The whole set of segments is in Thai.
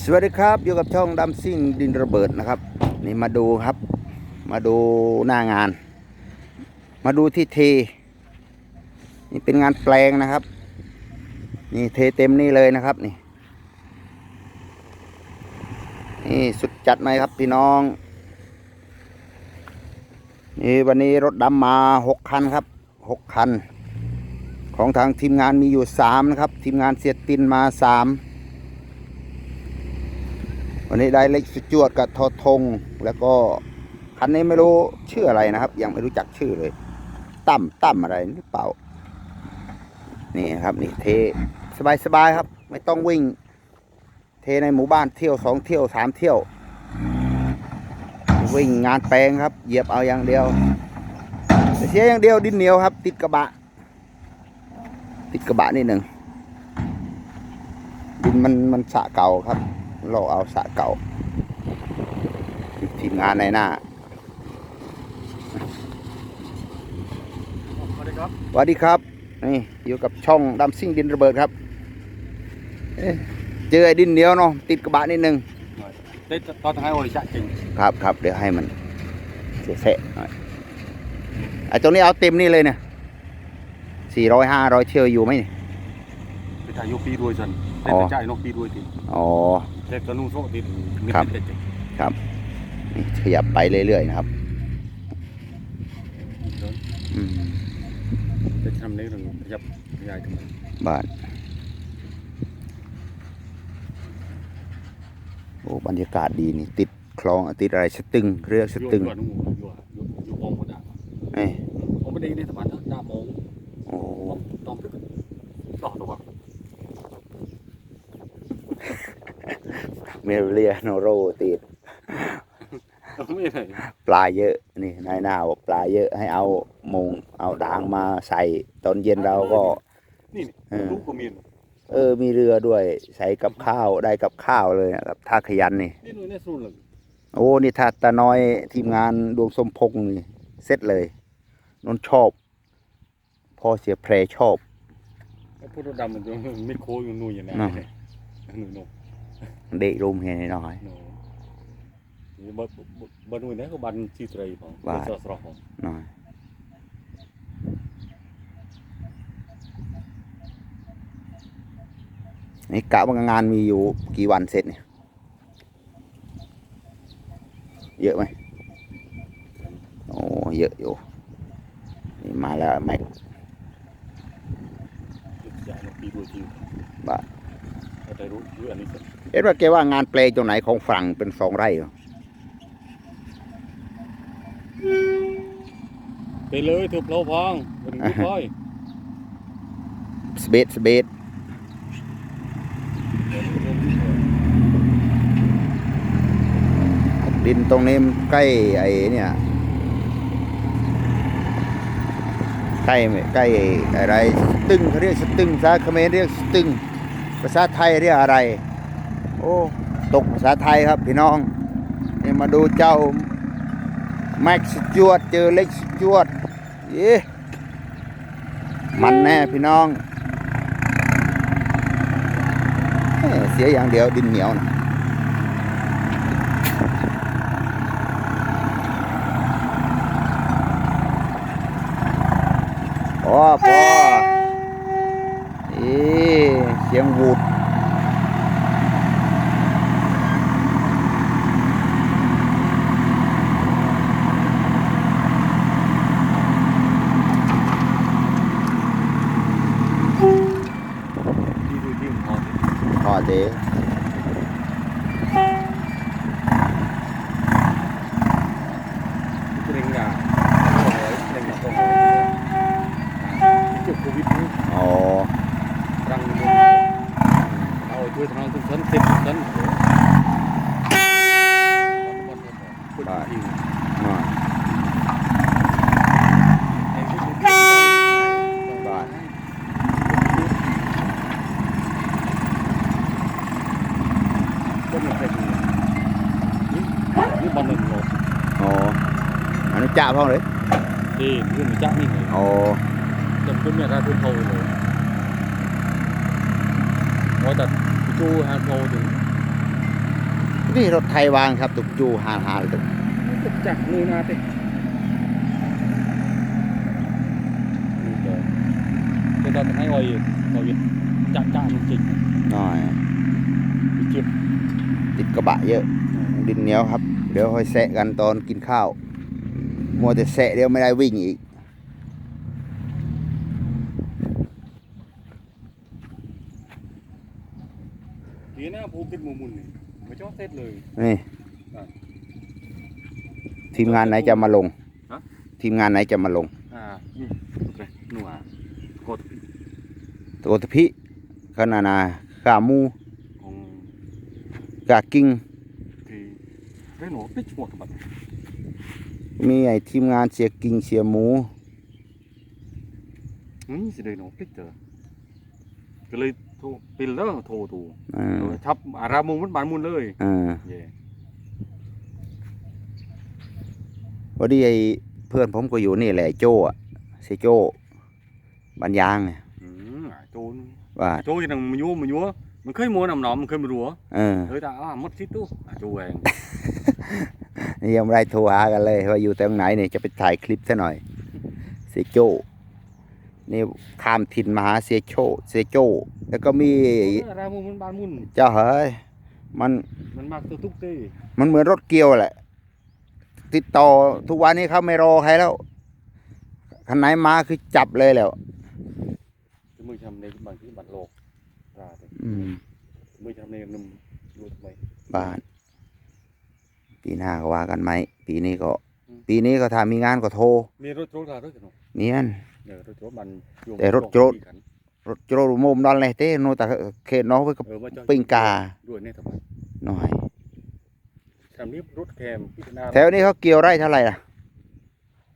สวัสดีครับอยู่กับช่องดำซิ่งดินระเบิดนะครับ นี่มาดูครับ มาดูหน้างาน มาดูที่เท นี่เป็นงานแปลงนะครับ นี่เทเต็มนี่เลยนะครับนี่ นี่สุดจัดไหมครับพี่น้องนี่วันนี้รถดำมาหกคันครับหกคัน ของทางทีมงานมีอยู่สามนะครับ ทีมงานเสียตินมาสาม วันนี้ได้เล็กสุจวดกับทอทง แล้วก็คันนี้ไม่รู้ชื่ออะไรนะครับ ยังไม่รู้จักชื่อเลย ตั้มตั้มอะไรหรือเปล่า นี่ครับนี่เทสบายสบายครับ ไม่ต้องวิ่ง เทในหมู่บ้านเที่ยวสองเที่ยวสามเที่ยว วิ่งงานแปลงครับ เหยียบเอาอย่างเดียวเสียอย่างเดียวดินเหนียวครับ ติดกระบะ ติดกระบะนิดหนึ่งดินมันมันสะเก่าครับ เราเอาสระเก่าทีมงานในหน้าสวัสดีครับสวัสดีครับ นี่อยู่กับช่องดำซิ่งดินระเบิดครับเอ๊ะเจอไอ้ดินเหนียวเนาะติดกระบะนิดนึงได้ตอนท้ายโอริชะจริงครับครับเดี๋ยวให้มันเสียเสะหน่อยไอ้ตรงนี้เอาเต็มนี่เลยเนี่ยสี่ร้อยห้าร้อยเที่ยวอยู่ไหมเนี่ยไปถ่ายยูปีด้วยจนอ๋ได้อแต่จ่ายนกปีด้วยทีอ๋อ เด็กกระนุ่งโซ่ติดมีครับเด็กจริงนี่ขยับไปเรื่อยๆนะครับอืมจะทำในเรื่องขยับขยายทำไมบ้านโอ้บรรยากาศดีนี่ติดคลองติดอะไรสตึงเรือสตึงอยู่อยู่อยู่อยู่อยู่มองคนอะเอ้ยผมไม่ได้ในสถานนะดามองโอ้ ต้องตึกต่อตัว เมเรียโนโรติด ไม่ได้ปลาเยอะนี่นายหน้าบอกปลาเยอะให้เอามงเอาดางมาใส่ตอนเย็นเราก็ นี่เออ ลูกก็มีเออ มีเรือด้วยใส่กับข้าวได้กับข้าวเลยนะครับถ้าขยันนี่ นี่หน่วยในสูนเลยโอ้นี่ถ้าตาน้อยทีมงานดวงสมพงษ์นี่เสร็จเลยนนชอบพ่อเสียเพลชอบ ไอ้พวกดำมันจะไม่โค้อยู่นู่นอย่างนั้นอ่าหนุ่ยนกเด็กรุมเห็นน้อ ยหนูนี่บ่บ่บ่หนุ่ยนะก็บันชีตรีของบ้านสอสรของน้อยนี่กะว่างานมีอยู่กี่วันเสร็จเนี่ยเยอะไหมโอ้เยอะอยู่นี่มาแล้วแม็กจ่า ยนกปีด้วยจริงบ้าแต่รู้รู้อันนี้สิเอ็ดว่าแกว่างานเปลตรงไหนของฝรั่งเป็นสองไร่เหรอไปเลยถูกเราพองเป็นผู้คอยสเบดสเบดดินตรงนี้มันใกล้ไอ้เนี่ยใกล้ใกล้อะไรสตึงเขาเรียกสตึงภาษาเขมรเรียกสตึง ภาษาไทยเรียกอะไร โอ้ตกภาษาไทยครับพี่น้องนี่มาดูเจ้าแม็กซ์จวดเจอเล็กจวดเย้มันแน่พี่น้องเอ้เสียอย่างเดียวดินเหนียวนะพอพอเอ๊ เสียงวูดที่ดูที่พอ พอเจ๊ เกรงงาเกรงงาตรงที่เกี่ยวโควิดนี่ อ๋อ รังเอาช่วยทางทุกชั้นเต็มทุกชั้นคนจริง น่อย ไอ้ที่ดู บ้าน ก็มีใครดูนี่นี่บอลหนึ่งโล อ๋ออันนี้ จ่าพ่อเลยดีเรื่องจ้านี่ไงอ๋อจำเป็นไม่ได้ทุนโทเลยว่าแต่ชจูหาโทรถึงนี่รถไทยวางครับตุกจูหาหาตุกจักมือนาเต็นี่เจอเป็นตอนให้ออยออยจักจ้าจริงหน่อยๆจิบติดกระบะเยอะ ดินเหนียวครับ เดี๋ยวค่อยแซะกันตอนกินข้าว มัวแต่แซะเดี๋ยวไม่ได้วิ่งอีกดีนะภูติดหมูมุนนี่ไม่ชอบเซ็ตเลย นี่อะทีมงานไหนจะมาลง ฮะ ทีมงานไหนจะมาลง อ่าอืมโอเคหนัวกดโตทพิขนานาขามูของกากิ้งที่ได้หนูปิดหัวกับ มันมีไอ้ทีมงานเสียกิ้งเสียหมู อืมสิได้หนูปิดเจอก็เลยโทรปิดแล้วโทรตูเออทับอารามุงมันบานมุนเลยเออเย่พอดีไอ้เพื่อนผมก็อยู่นี่แหละไอ้โจ้อะเสียโจ้บันยางเนี่ยอืมอะโจนว่า โจจะนั่งมันยัวมันยัวมันเคยมัวนำหนอมมันเคยมารัวเออ เฮ้ยตาอะมดซิตู้อะโจเอง นี่ยังไม่ได้โทรหากันเลย ว่าอยู่ตรงไหนเนี่ยจะไปถ่ายคลิปซะหน่อยเสียโจ้นี่ข้ามถิ่นมาหาเสียโจ้เสียโจ้แล้วก็มีอารามุงมันบานมุนเจ้าเฮ้ยมันมันมากตัวทุกเต้มันเหมือนรถเกียวแหละ ติดต่อทุกวันนี้เขาไม่รอใครแล้วคันไหนมาคือจับเลยแล้วจะมือทำในบางที่บัตรโลกตาเต้อืมมือทำในนึมดูทำไมบ้าน ปีหน้าก็ว่ากันไหม ปีนี้ก็ปีนี้ก็ถ้ามีงานก็โทร มีรถโจรตาด้วยกันเนาะเนียนเนี่ยรถโจรมันอยู่แต่รถโจรรถโจรมุมดอนเลยเต้โนแต่เขตน้องไปกับเออว่าจะปิ้งกาด้วยเนี่ยทำไมหน่อย ทำนี้รถแคมพิจารณาแถวนี้เขาเกี่ยวไร่เท่าไหร่ล่ะ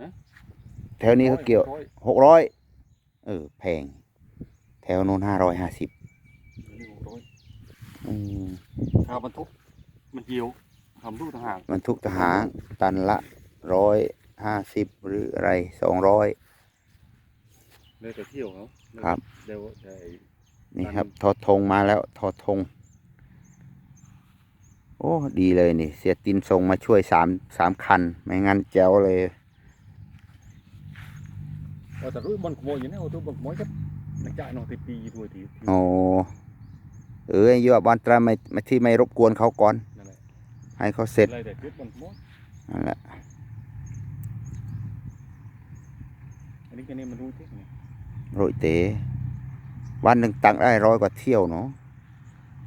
ฮะแถวนี้เขาเกี่ยวร้อหกร้อยเออแพง แถวโน้นห้าร้อยห้าสิบนี่หกร้อยอืมถ้าบรรทุกมันเกี่ยว ทำลูกต่างหากมันทุกทหารตันละร้อยห้าสิบหรืออะไรสองร้อยเลยแต่เที่ยวเขาครับเดี๋ยวไอ้นี่ครับ ทอดธงมาแล้วทอดธงโอ้ดีเลยนี่ เสียตินส่งมาช่วยสามสามคัน ไม่งั้นแจ๋วเลยเอาแต่รู้บอลขโมยอย่างนี้เอาตัวบอลขโมยครับนักจ่ายนองติดปีด้วยทีโอ้เออเยอะบอลตราไม่ไม่ที่ไม่รบกวนเขาก่อนนั่นแหละ ให้เขาเสร็จอะไรแต่คิดบอลขโมยนั่นแหละอันนี้แค่นี้มันรู้ที่ไงโรยเตวันหนึ่งตักได้ร้อยกว่าเที่ยวเนาะ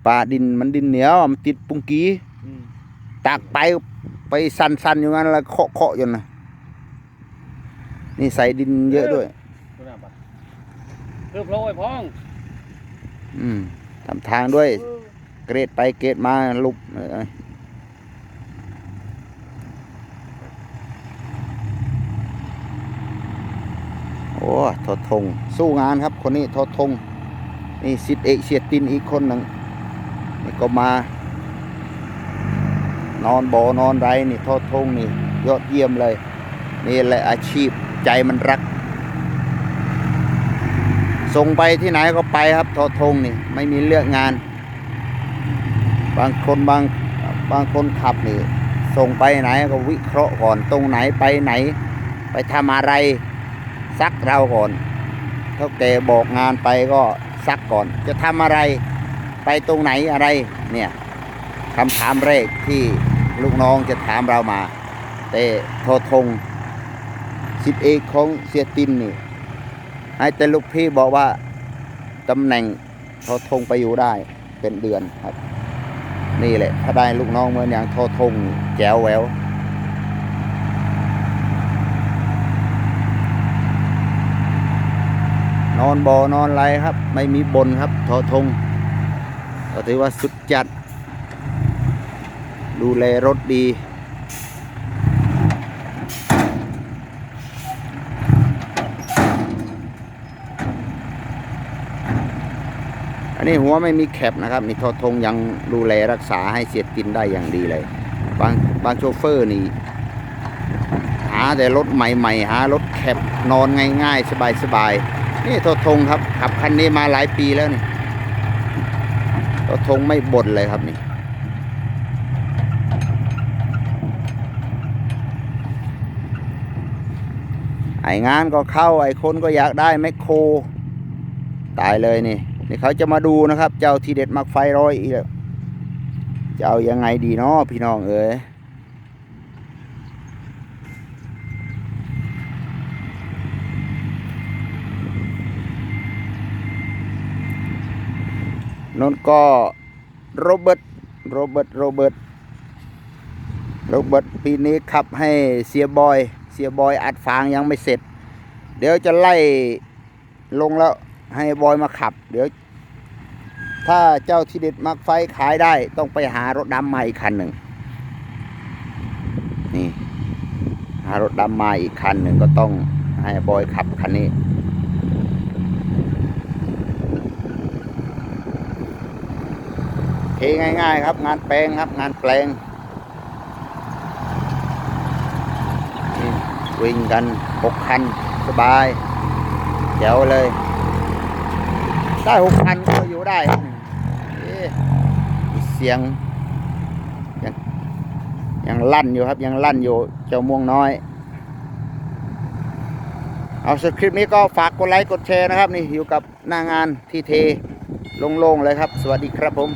ปลาดินมันดินเหนียวมันติดปุงกีอืมตักไปไปสันๆอยู่งั้นแล้วเคาะเคาะอยู่นะนี่ใส่ดินเยอะด้วยตัวหน้าบัตรเริ่มร้อยพ้อง อืมทำทางด้วย เกรดไปเกรดมาลุก อ้ยโอ้ทอดทง สู้งานครับ คนนี้ทอดทง นี่สิทธิเอกเสียตินอีกคนหนึ่งนี่ก็มา นอนบ่อนอนไรนี่ทอดทงนี่ ยอดเยี่ยมเลย นี่แหละอาชีพใจมันรัก ส่งไปที่ไหนก็ไปครับทอดทงนี่ ไม่มีเลือกงาน บางคนบางบางคนขับนี่ ส่งไปไหนก็วิเคราะห์ก่อนตรงไหนไปไหน ไปทำอะไร ซักเราก่อนเท่าแกบอกงานไปก็ซักก่อน จะทำอะไรไปตรงไหนอะไรเนี่ยคำถามแรกที่ลูกน้องจะถามเรามา แต่ทอทงสิบเอกของเสียตินนี่ให้แต่ลูกพี่บอกว่าตำแหน่งทอทงไปอยู่ได้เป็นเดือนครับ นี่แหละ ถ้าได้ลูกน้องเหมือนอย่างทอทงแจ๋วแวว นอนบ่อนอนไรครับ ไม่มีบนครับทอทงก็ถือว่าสุดจัด ดูแลรถดีอันนี้หัวไม่มีแคปนะครับนี่ทอทงยังดูแลรักษาให้เสียตินได้อย่างดีเลย บางบางโชเฟอร์นี่ หาแต่รถใหม่ๆ หารถแคปนอนง่ายๆ สบายๆ นี่ทอทงครับขับคันนี้มาหลายปีแล้วนี่รถทงไม่บ่นเลยครับนี่ไองานก็เข้าไอคนก็อยากได้แมคโคร ตายเลยนี่ นี่เขาจะมาดูนะครับ เจ้าทีเด็ดมักไฟร้อยอีกแล้วจะเอายังไงดีเนาะพี่น้องเอ๋ย นนก็โรเบิร์ตโรเบิร์ตโรเบิร์ตโรเบิร์ตปีนี้ขับให้เสียบอย เสียบอยอัดฟางยังไม่เสร็จ เดี๋ยวจะไล่ลงแล้วให้บอยมาขับ เดี๋ยว ถ้าเจ้าทีเด็ดมักไฟขายได้ต้องไปหารถดำมาอีกคันหนึ่งนี่หารถดำมาอีกคันหนึ่งก็ต้องให้บอยขับคันนี้ เทง่าย ๆ ครับ งานแปลงครับ งานแปลงวิ่งกันหกคันสบายเดี๋ยวเลย ได้หกคันก็อยู่ได้เสียงยังยังลั่นอยู่ครับ ยังลั่นอยู่เจ้าม่วงน้อย เอาสคริปต์นี้ก็ฝากกดไลค์กดแชร์นะครับ นี่อยู่กับหน้างานที่เทโล่งๆเลยครับ สวัสดีครับผม